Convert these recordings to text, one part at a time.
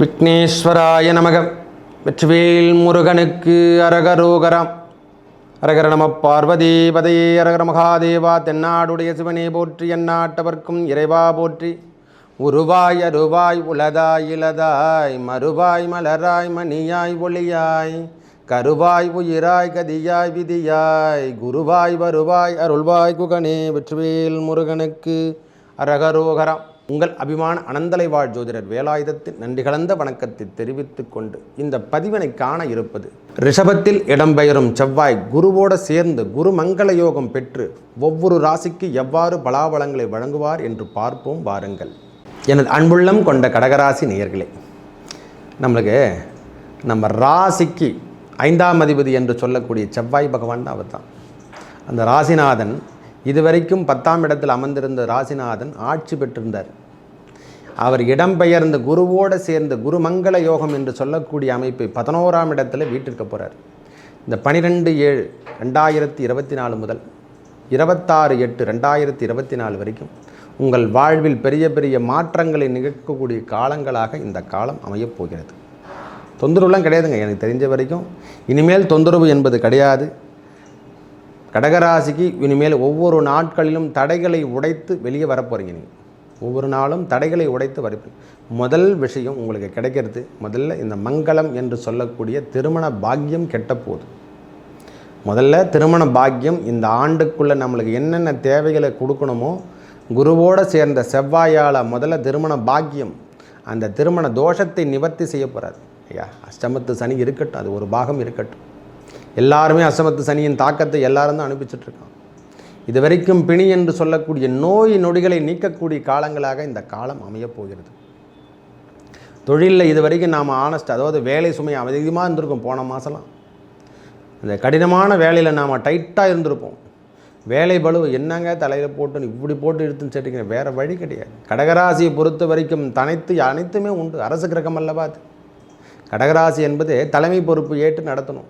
விக்னேஸ்வராய நமக. வெற்றிவேல் முருகனுக்கு அரகரோகரம். அரகர நம பார்வதேபதே அரகர மகாதேவா தென்னாடுடைய சிவனே போற்றி எந்நாட்டவர்க்கும் இறைவா போற்றி. உருவாய் அருவாய் உலதாய் இலதாய் மறுவாய் மலராய் மணியாய் ஒளியாய். கருவாய் உயிராய் கதியாய் விதியாய். குருவாய் வருவாய் அருள்வாய் குகனே வெற்றிவேல் முருகனுக்கு அரகரோகரம். உங்கள் அபிமான அனந்தலை வாழ் ஜோதிடர் வேலாயுதத்தின் நன்றி கலந்த வணக்கத்தை தெரிவித்துக் கொண்டு இந்த பதிவினை காண இருப்பது ரிஷபத்தில் இடம்பெயரும் செவ்வாய் குருவோடு சேர்ந்து குரு மங்கள யோகம் பெற்று ஒவ்வொரு ராசிக்கு எவ்வாறு பலாபலங்களை வழங்குவார் என்று பார்ப்போம் வாருங்கள். எனது அன்புள்ளம் கொண்ட கடகராசி நேயர்களே நம்மளுக்கு நம்ம ராசிக்கு ஐந்தாம் அதிபதி என்று சொல்லக்கூடிய செவ்வாய் பகவான் தான் அவர் தான் அந்த ராசிநாதன் இதுவரைக்கும் பத்தாம் இடத்தில் அமர்ந்திருந்த ராசிநாதன் ஆட்சி பெற்றிருந்தார். அவர் இடம்பெயர்ந்த குருவோடு சேர்ந்த குருமங்கள யோகம் என்று சொல்லக்கூடிய அமைப்பை பதினோராம் இடத்துல வீட்டிற்கு போகிறார் இந்த பனிரெண்டு ஏழு ரெண்டாயிரத்தி இருபத்தி நாலு முதல் இருபத்தாறு எட்டு ரெண்டாயிரத்தி இருபத்தி நாலு வரைக்கும் உங்கள் வாழ்வில் பெரிய பெரிய மாற்றங்களை நிகழ்க்கக்கூடிய காலங்களாக இந்த காலம் அமையப் போகிறது. தொந்தரவுலாம் கிடையாதுங்க. எனக்கு தெரிஞ்ச வரைக்கும் இனிமேல் தொந்தரவு என்பது கிடையாது. கடகராசிக்கு இனிமேல் ஒவ்வொரு நாட்களிலும் தடைகளை உடைத்து வெளியே வரப்போகிறீங்க நீங்கள் ஒவ்வொரு நாளும் தடைகளை உடைத்து வரப்போ முதல் விஷயம் உங்களுக்கு கிடைக்கிறது முதல்ல இந்த மங்களம் என்று சொல்லக்கூடிய திருமண பாக்கியம் கெட்டப்போகுது. முதல்ல திருமண பாக்கியம் இந்த ஆண்டுக்குள்ளே நம்மளுக்கு என்னென்ன தேவைகளை கொடுக்கணுமோ குருவோடு சேர்ந்த செவ்வாயால் முதல்ல திருமண பாக்கியம் அந்த திருமண தோஷத்தை நிவர்த்தி செய்ய போகிறார் ஐயா அஷ்டமத்து சனி இருக்கட்டும் அது ஒரு பாகம் இருக்கட்டும். எல்லாருமே அசமத்து சனியின் தாக்கத்தை எல்லாரும் தான் அனுப்பிச்சிட்ருக்கான் இது வரைக்கும் பிணி என்று சொல்லக்கூடிய நோய் நொடிகளை நீக்கக்கூடிய காலங்களாக இந்த காலம் அமையப் போகிறது. தொழிலில் இது வரைக்கும் நாம் ஆனஸ்ட் அதாவது வேலை சுமை அதிகமாக இருந்திருக்கும் போன மாதம்லாம் இந்த கடினமான வேலையில் நாம் டைட்டாக இருந்திருப்போம். வேலை பளு என்னங்க தலையில் போட்டு இப்படி போட்டு இழுத்துன்னு சரிங்க வேறு வழி கிடையாது. கடகராசியை பொறுத்த வரைக்கும் தனித்து அனைத்துமே உண்டு. அரசு கிரகம் அல்லவா அது? கடகராசி என்பது தலைமை பொறுப்பு ஏற்று நடத்தணும்.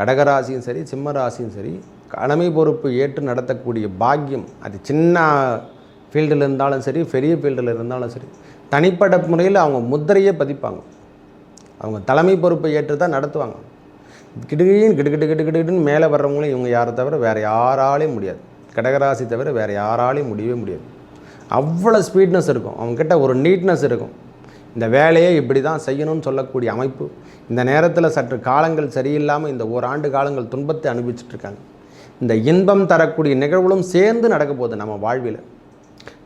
கடகராசியும் சரி சிம்ம ராசியும் சரி கடமை பொறுப்பு ஏற்று நடத்தக்கூடிய பாக்கியம் அது சின்ன ஃபீல்டில் இருந்தாலும் சரி பெரிய ஃபீல்டில் இருந்தாலும் சரி தனிப்பட்ட முறையில் அவங்க முத்திரையே பதிப்பாங்க. அவங்க தலைமை பொறுப்பை ஏற்று தான் நடத்துவாங்க. கிடுகின்னு கிடு கிடு கிடு கிடுன்னு மேலே வர்றவங்களும் இவங்க யாரை தவிர வேறு யாராலையும் முடியாது. கடகராசி தவிர வேறு யாராலையும் முடியவே முடியாது. அவ்வளோ ஸ்பீட்னஸ் இருக்கும். அவங்கக்கிட்ட ஒரு நீட்னஸ் இருக்கும். இந்த வேலையை இப்படி தான் செய்யணும்னு சொல்லக்கூடிய அமைப்பு இந்த நேரத்தில் சற்று காலங்கள் சரியில்லாமல் இந்த ஓராண்டு காலங்கள் துன்பத்தை அனுபவிச்சுட்ருக்காங்க இந்த இன்பம் தரக்கூடிய நிகழ்வுகளும் சேர்ந்து நடக்க போகுது நம்ம வாழ்வில்.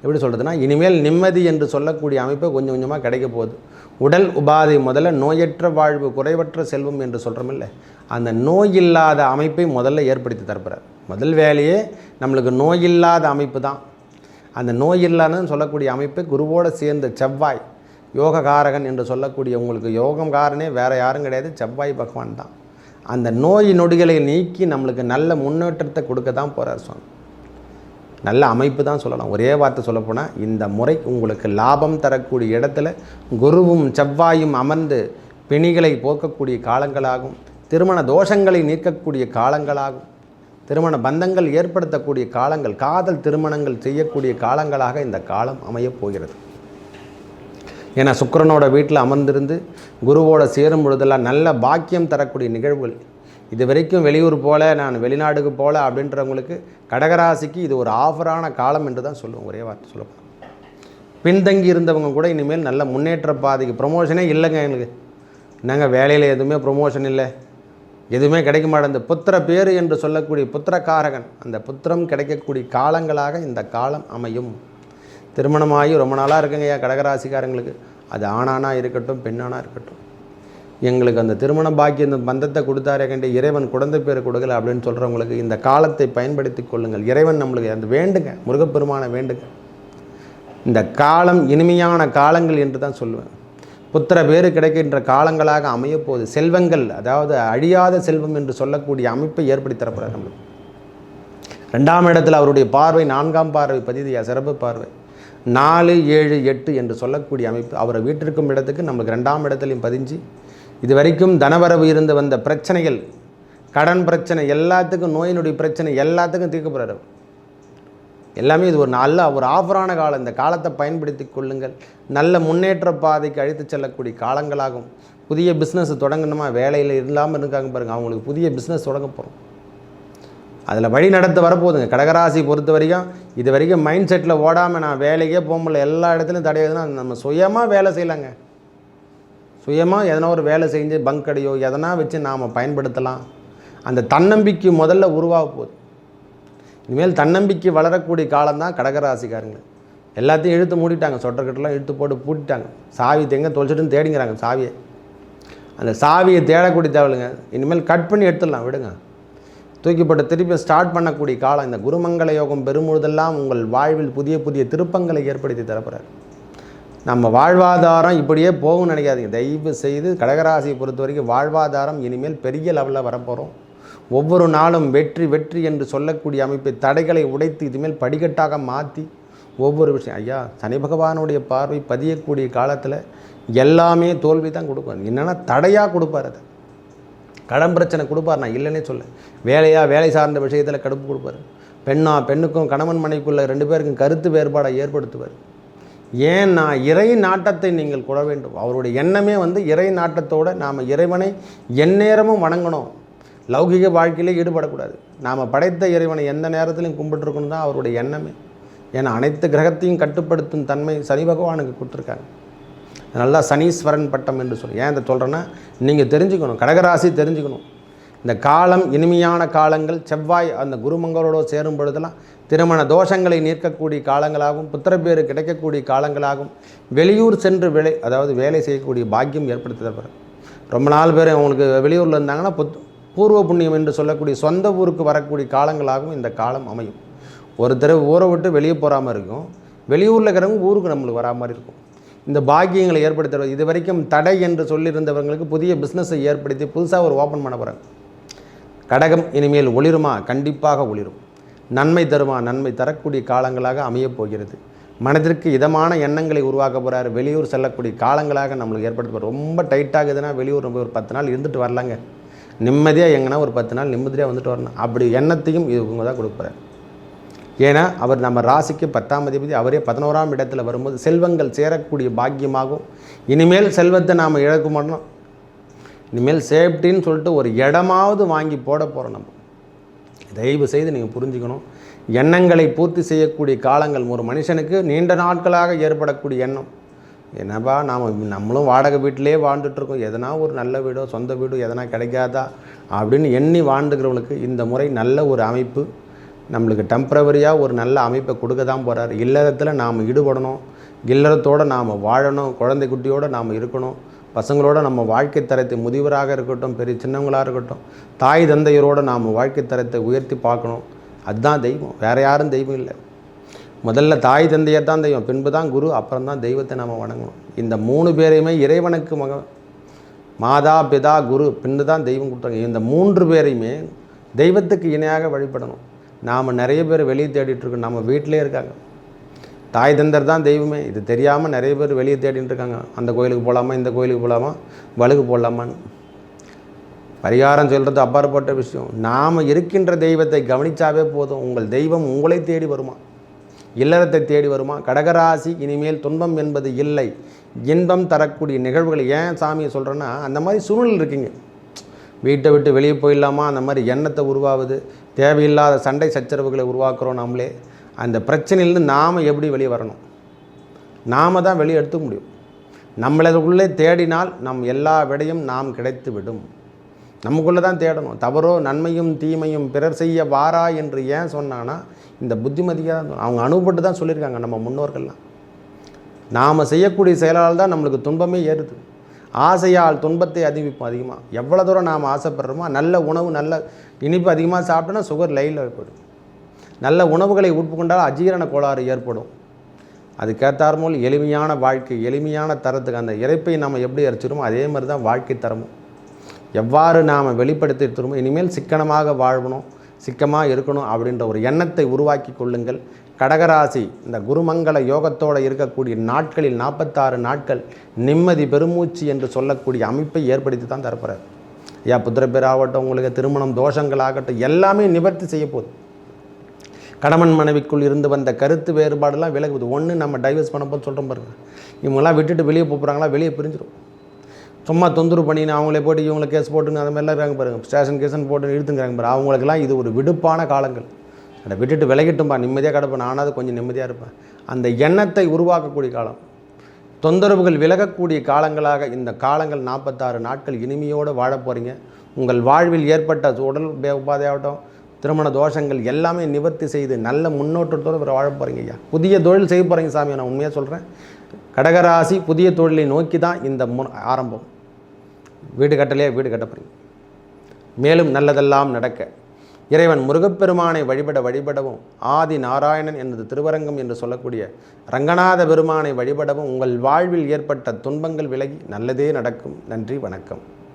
எப்படி சொல்கிறதுனா இனிமேல் நிம்மதி என்று சொல்லக்கூடிய அமைப்பு கொஞ்சம் கொஞ்சமாக கிடைக்க போகுது. உடல் உபாதை முதல்ல நோயற்ற வாழ்வு குறைவற்ற செல்வம் என்று சொல்கிறோமில்ல அந்த நோய் இல்லாத அமைப்பை முதல்ல ஏற்படுத்தி தரப்படுறார் முதல் வேலையே நம்மளுக்கு நோய் இல்லாத அமைப்பு தான். அந்த நோய் இல்லாதன்னு சொல்லக்கூடிய அமைப்பு குருவோடு சேர்ந்த செவ்வாய் யோககாரகன் என்று சொல்லக்கூடிய உங்களுக்கு யோகம் காரனே வேறு யாரும் கிடையாது செவ்வாய் பகவான் தான். அந்த நோய் நொடிகளை நீக்கி நம்மளுக்கு நல்ல முன்னேற்றத்தை கொடுக்க தான் போகிறார் சுவாமி. நல்ல அமைப்பு தான் சொல்லலாம். ஒரே வார்த்தை சொல்லப்போனால் இந்த முறை உங்களுக்கு லாபம் தரக்கூடிய இடத்துல குருவும் செவ்வாயும் அமர்ந்து பிணிகளை போக்கக்கூடிய காலங்களாகும். திருமண தோஷங்களை நீக்கக்கூடிய காலங்களாகும். திருமண பந்தங்கள் ஏற்படுத்தக்கூடிய காலங்கள் காதல் திருமணங்கள் செய்யக்கூடிய காலங்களாக இந்த காலம் அமையப் போகிறது. ஏன்னா சுக்கரனோட வீட்டில் அமர்ந்திருந்து குருவோட சேரும் பொழுதெல்லாம் நல்ல பாக்கியம் தரக்கூடிய நிகழ்வுகள். இது வரைக்கும் வெளியூர் போல நான் வெளிநாடுக்கு போல அப்படின்றவங்களுக்கு கடகராசிக்கு இது ஒரு ஆஃபரான காலம் என்று தான் சொல்லுவோம் ஒரே வார்த்தை சொல்லுவோம் பின்தங்கி இருந்தவங்க கூட இனிமேல் நல்ல முன்னேற்ற பாதைக்கு ப்ரொமோஷனே இல்லைங்க எங்களுக்கு. என்னங்க வேலையில் எதுவுமே ப்ரொமோஷன் இல்லை. எதுவுமே கிடைக்க மாட்டேன் புத்திர பேர் என்று சொல்லக்கூடிய புத்திரக்காரகன் அந்த புத்திரம் கிடைக்கக்கூடிய காலங்களாக இந்த காலம் அமையும். திருமணமாகி ரொம்ப நாளாக இருக்குங்க ஐயா கடகராசிக்காரங்களுக்கு. அது ஆணானா இருக்கட்டும் பெண்ணானா இருக்கட்டும். எங்களுக்கு அந்த திருமண பாக்கிய இந்த பந்தத்தை கொடுத்தாரே கண்டு இறைவன் குழந்தை பேர் கொடுக்கல அப்படின்னு சொல்கிறவங்களுக்கு இந்த காலத்தை பயன்படுத்தி கொள்ளுங்கள். இறைவன் நம்மளுக்கு அந்த வேண்டுங்க. முருகப்பெருமானை வேண்டுங்க. இந்த காலம் இனிமையான காலங்கள் என்று தான் சொல்லுவேன். புத்திர பேர் கிடைக்கின்ற காலங்களாக அமையப்போகுது. செல்வங்கள் அதாவது அழியாத செல்வம் என்று சொல்லக்கூடிய அமைப்பை ஏற்படுத்தி தரப்படுறார் நம்மளுக்கு. ரெண்டாம் இடத்தில் அவருடைய பார்வை நான்காம் பார்வை பதிதியா சிறப்பு பார்வை. நாலு ஏழு எட்டு என்று சொல்லக்கூடிய அமைப்பு அவரை வீட்டிற்கும் இடத்துக்கு நம்மளுக்கு ரெண்டாம் இடத்துலையும் பதிஞ்சு இது வரைக்கும் தனவரவு இருந்து வந்த பிரச்சனைகள் கடன் பிரச்சனை எல்லாத்துக்கும் நோயினுடைய பிரச்சனை எல்லாத்துக்கும் தீர்க்க எல்லாமே இது ஒரு நல்ல ஒரு ஆஃபரான காலம். இந்த காலத்தை பயன்படுத்தி கொள்ளுங்கள். நல்ல முன்னேற்ற பாதைக்கு அழைத்து செல்லக்கூடிய காலங்களாகும். புதிய பிஸ்னஸ் தொடங்கணுமா? வேலையில் இல்லாமல் இருக்காங்க பாருங்கள் அவங்களுக்கு புதிய பிஸ்னஸ் தொடங்க போகிறோம் அதில் வழி நடத்த வரப்போகுதுங்க. கடகராசி பொறுத்த வரைக்கும் இது வரைக்கும் மைண்ட் செட்டில் ஓடாமல் நான் வேலைக்கே போக முடியல. எல்லா இடத்துலையும் தடையாதுன்னா நம்ம சுயமாக வேலை செய்யலாங்க. சுயமாக எதனா ஒரு வேலை செஞ்சு பங்க் அடையோ எதனா வச்சு நாம் பயன்படுத்தலாம். அந்த தன்னம்பிக்கை முதல்ல உருவாக போகுது. இனிமேல் தன்னம்பிக்கை வளரக்கூடிய காலம்தான் கடகராசிக்காரங்க. எல்லாத்தையும் இழுத்து மூடிட்டாங்க. சொட்டர்கிட்டலாம் இழுத்து போட்டு பூட்டிட்டாங்க. சாவி தேங்க தொலைச்சிட்டுன்னு தேடிங்கிறாங்க சாவியை. அந்த சாவியை தேடக்கூடிய தேவையில்லைங்க. இனிமேல் கட் பண்ணி எடுத்துடலாம். விடுங்க. தூக்கிப்பட்டு திருப்பி ஸ்டார்ட் பண்ணக்கூடிய காலம். இந்த குருமங்கள யோகம் பெறும்பொழுதெல்லாம் உங்கள் வாழ்வில் புதிய புதிய திருப்பங்களை ஏற்படுத்தி தரப்போகிறார் நம்ம வாழ்வாதாரம் இப்படியே போகும்னு நினைக்காதீங்க. தயவு செய்து கடகராசியை பொறுத்த வரைக்கும் வாழ்வாதாரம் இனிமேல் பெரிய லெவலில் வரப்போகிறோம் ஒவ்வொரு நாளும் வெற்றி வெற்றி என்று சொல்லக்கூடிய அமைப்பை தடைகளை உடைத்து இதுமேல் படிக்கட்டாக மாற்றி ஒவ்வொரு விஷயம். ஐயா சனி பகவானுடைய பார்வை பதியக்கூடிய காலத்தில் எல்லாமே தோல்வி தான் கொடுப்பார் என்னென்னா தடையாக கொடுப்பார் அது. கடன் பிரச்சனை கொடுப்பார் நான் இல்லைன்னே சொல்ல. வேலையாக வேலை சார்ந்த விஷயத்தில் கடுப்பு கொடுப்பார். பெண்ணா பெண்ணுக்கும் கணவன் மனைக்குள்ளே ரெண்டு பேருக்கும் கருத்து வேறுபாடை ஏற்படுத்துவார். ஏன் நான் இறை நாட்டத்தை நீங்கள் கொட வேண்டும்? அவருடைய எண்ணமே வந்து இறை நாட்டத்தோடு நாம் இறைவனை எந்நேரமும் வணங்கணும். லௌகிக வாழ்க்கையிலே ஈடுபடக்கூடாது. நாம் படைத்த இறைவனை எந்த நேரத்திலையும் கும்பிட்டுருக்கணும் தான் அவருடைய எண்ணமே. ஏன்னா அனைத்து கிரகத்தையும் கட்டுப்படுத்தும் தன்மை சனி பகவானுக்கு கொடுத்துருக்காங்க நல்லா சனீஸ்வரன் பட்டம் என்று சொல்லி. ஏன் இதை சொல்கிறேன்னா நீங்கள் தெரிஞ்சுக்கணும் கடகராசி தெரிஞ்சுக்கணும். இந்த காலம் இனிமையான காலங்கள் செவ்வாய் அந்த குருமங்களோடு சேரும் பொழுதெல்லாம் திருமண தோஷங்களை நீர்க்கக்கூடிய காலங்களாகும் புத்திரப்பேறு கிடைக்கக்கூடிய காலங்களாகும். வெளியூர் சென்று வேலை அதாவது வேலை செய்யக்கூடிய பாக்கியம் ஏற்படுத்தி ரொம்ப நாள் பேர் அவங்களுக்கு வெளியூரில் இருந்தாங்கன்னா புத் பூர்வ புண்ணியம் என்று சொல்லக்கூடிய சொந்த ஊருக்கு வரக்கூடிய காலங்களாகவும் இந்த காலம் அமையும். ஒரு தடவை ஊரை விட்டு வெளியே போகாமல் இருக்கும். வெளியூரில் இருக்கிறவங்க ஊருக்கு நம்மளுக்கு வரா மாதிரி இருக்கும். இந்த பாக்கியங்களை ஏற்படுத்த இது வரைக்கும் தடை என்று சொல்லியிருந்தவர்களுக்கு புதிய பிஸ்னஸை ஏற்படுத்தி புதுசாக ஒரு ஓப்பன் பண்ண போகிறாங்க கடகம் இனிமேல் ஒளிருமா? கண்டிப்பாக ஒளிரும். நன்மை தருமா? நன்மை தரக்கூடிய காலங்களாக அமையப் போகிறது. மனதிற்கு இதமான எண்ணங்களை உருவாக்க போகிறார் வெளியூர் செல்லக்கூடிய காலங்களாக நம்மளுக்கு ஏற்படுத்த ரொம்ப டைட்டாகுதுன்னா வெளியூர் ரொம்ப ஒரு பத்து நாள் இருந்துட்டு வரலாங்க. நிம்மதியாக எங்கன்னா ஒரு பத்து நாள் நிம்மதியாக வந்துட்டு வரணும். அப்படி எண்ணத்தையும் இவங்க தான் கொடுக்குறாரு ஏன்னா அவர் நம்ம ராசிக்கு பத்தாம் அதிபதி அவரே பதினோராம் இடத்துல வரும்போது செல்வங்கள் சேரக்கூடிய பாக்கியமாகும். இனிமேல் செல்வத்தை நாம் இழக்க மாட்டோம். இனிமேல் சேஃப்டின்னு சொல்லிட்டு ஒரு இடமாவது வாங்கி போட போகிறோம் நம்ம. தயவு செய்து நீங்கள் புரிஞ்சுக்கணும். எண்ணங்களை பூர்த்தி செய்யக்கூடிய காலங்கள் ஒரு மனுஷனுக்கு நீண்ட நாட்களாக ஏற்படக்கூடிய எண்ணம். என்னப்பா நாம் நம்மளும் வாடகை வீட்டிலே வாழ்ந்துட்டுருக்கோம் எதனா ஒரு நல்ல வீடோ சொந்த வீடோ எதனா கிடைக்காதா? அப்படின்னு எண்ணி வாழ்ந்துக்கிறவங்களுக்கு இந்த முறை நல்ல ஒரு அமைப்பு. நம்மளுக்கு டெம்ப்ரவரியாக ஒரு நல்ல அமைப்பை கொடுக்க தான் போகிறார் இல்லறத்தில் நாம் ஈடுபடணும். இல்லறத்தோடு நாம் வாழணும். குழந்தை குட்டியோடு நாம் இருக்கணும். பசங்களோட நம்ம வாழ்க்கை தரத்தை முதியவராக இருக்கட்டும் பெரிய சின்னவங்களாக இருக்கட்டும் தாய் தந்தையரோடு நாம் வாழ்க்கை தரத்தை உயர்த்தி பார்க்கணும். அதுதான் தெய்வம். வேறு யாரும் தெய்வம் இல்லை. முதல்ல தாய் தந்தையர் தான் தெய்வம். பின்பு தான் குரு அப்புறம் தான் தெய்வத்தை நாம் வணங்கணும். இந்த மூணு பேரையுமே இறைவனுக்கு மக மாதா பிதா குரு பின்னு தான் தெய்வம் கொடுத்தாங்க. இந்த மூன்று பேரையுமே தெய்வத்துக்கு இணையாக வழிபடணும். நாம் நிறைய பேர் வெளியே தேடிட்டுருக்கோம் நம்ம வீட்டிலே இருக்காங்க. தாய் தந்தர் தான் தெய்வமே. இது தெரியாமல் நிறைய பேர் வெளியே தேடிட்டு இருக்காங்க அந்த கோயிலுக்கு போகலாமா இந்த கோயிலுக்கு போகலாமா வலுக்கு போடலாமான்னு. பரிகாரம் சொல்கிறது அப்பாற்பட்ட விஷயம். நாம் இருக்கின்ற தெய்வத்தை கவனித்தாவே போதும். உங்கள் தெய்வம் உங்களை தேடி வருமா? இல்லறத்தை தேடி வருமா? கடகராசி இனிமேல் துன்பம் என்பது இல்லை. இன்பம் தரக்கூடிய நிகழ்வுகள் ஏன் சாமியை சொல்கிறேன்னா அந்த மாதிரி சூழ்நிலை இருக்குங்க. வீட்டை விட்டு வெளியே போயிடலாமா? அந்த மாதிரி எண்ணத்தை உருவாகுது தேவையில்லாத சண்டை சச்சரவுகளை உருவாக்குறோம் நம்மளே. அந்த பிரச்சனையிலேருந்து நாம் எப்படி வெளியே வரணும்? நாம் தான் வெளியே எடுத்துக்க முடியும். நம்மளை உள்ளே தேடினால் நம் எல்லா விடையும் நாம் கிடைத்து விடும் நமக்குள்ளே தான் தேடணும். தவறோ நன்மையும் தீமையும் பிறர் செய்ய வாரா என்று ஏன் சொன்னான்னா இந்த புத்திமதியாக தான் அவங்க அனுபவப்பட்டு தான் சொல்லியிருக்காங்க நம்ம முன்னோர்கள்லாம். நாம் செய்யக்கூடிய செயலால் தான் நம்மளுக்கு துன்பமே ஏறுது. ஆசையால் துன்பத்தை அதிகரிப்போம் அதிகமாக எவ்வளோ தூரம் நாம் ஆசைப்படுறோமோ நல்ல உணவு நல்ல இனிப்பு அதிகமாக சாப்பிட்டோன்னா சுகர் லைனில் போய்டும். நல்ல உணவுகளை உட்கொண்டால் அஜீரண கோளாறு ஏற்படும். அதுக்கேற்றார் எளிமையான வாழ்க்கை எளிமையான தரத்துக்கு அந்த இறைப்பை நாம் எப்படி அரைச்சிடுமோ அதே மாதிரி தான் வாழ்க்கை தரமும். எவ்வாறு நாம் வெளிப்படுத்திட்டுருமோ இனிமேல் சிக்கனமாக வாழணும் சிக்கமாக இருக்கணும் அப்படின்ற ஒரு எண்ணத்தை உருவாக்கி கொள்ளுங்கள். கடகராசி இந்த குருமங்கள யோகத்தோடு இருக்கக்கூடிய நாட்களில் நாற்பத்தாறு நாட்கள் நிம்மதி பெருமூச்சு என்று சொல்லக்கூடிய அமைப்பை ஏற்படுத்தி தான் தரப்போகிறார் ஐயா புத்திரப்பேராகட்டும் உங்களுக்கு திருமணம் தோஷங்கள் ஆகட்டும் எல்லாமே நிவர்த்தி செய்ய போகுது. கணவன் மனைவிக்குள் இருந்து வந்த கருத்து வேறுபாடெல்லாம் விலகுது. ஒன்று நம்ம டைவர்ஸ் பண்ண போது சொல்கிறோம் பாருங்க. இவங்கெல்லாம் விட்டுட்டு வெளியே போகிறாங்களா வெளியே பிரிஞ்சிடும் சும்மா தொந்தரவு பண்ணின்னு அவங்களே போட்டு இவங்களை கேஸ் போட்டுன்னு அந்த மாதிரிலாம் இருக்காங்க பாருங்க. ஸ்டேஷன் கேஷன் போட்டு இழுத்துங்கிறாங்க பாருங்க. அவங்களுக்கெல்லாம் இது ஒரு விடுப்பான காலங்கள். அதை விட்டுட்டு விலகிட்டும்பா நிம்மதியாக கிடப்பேன். நானாவது கொஞ்சம் நிம்மதியாக இருப்பேன். அந்த எண்ணத்தை உருவாக்கக்கூடிய காலம். தொந்தரவுகள் விலகக்கூடிய காலங்களாக இந்த காலங்கள் நாற்பத்தாறு நாட்கள் இனிமையோடு வாழப்போகிறீங்க உங்கள் வாழ்வில் ஏற்பட்ட உடல் உபாதையாகட்டும் திருமண தோஷங்கள் எல்லாமே நிவர்த்தி செய்து நல்ல முன்னோட்டத்தோடு இவர் போகிறீங்க ஐயா. புதிய தொழில் செய்ய போகிறீங்க சாமி நான் உண்மையாக சொல்கிறேன் கடகராசி புதிய தொழிலை நோக்கி தான் இந்த மு ஆரம்பம். வீடு கட்டலையே? வீடு கட்ட போகிறீங்க மேலும் நல்லதெல்லாம் நடக்க. இறைவன் முருகப்பெருமானை வழிபட வழிபடவும் ஆதி நாராயணன் எனது திருவரங்கம் என்று சொல்லக்கூடிய ரங்கநாத பெருமானை வழிபடவும் உங்கள் வாழ்வில் ஏற்பட்ட துன்பங்கள் விலகி நல்லதே நடக்கும். நன்றி வணக்கம்.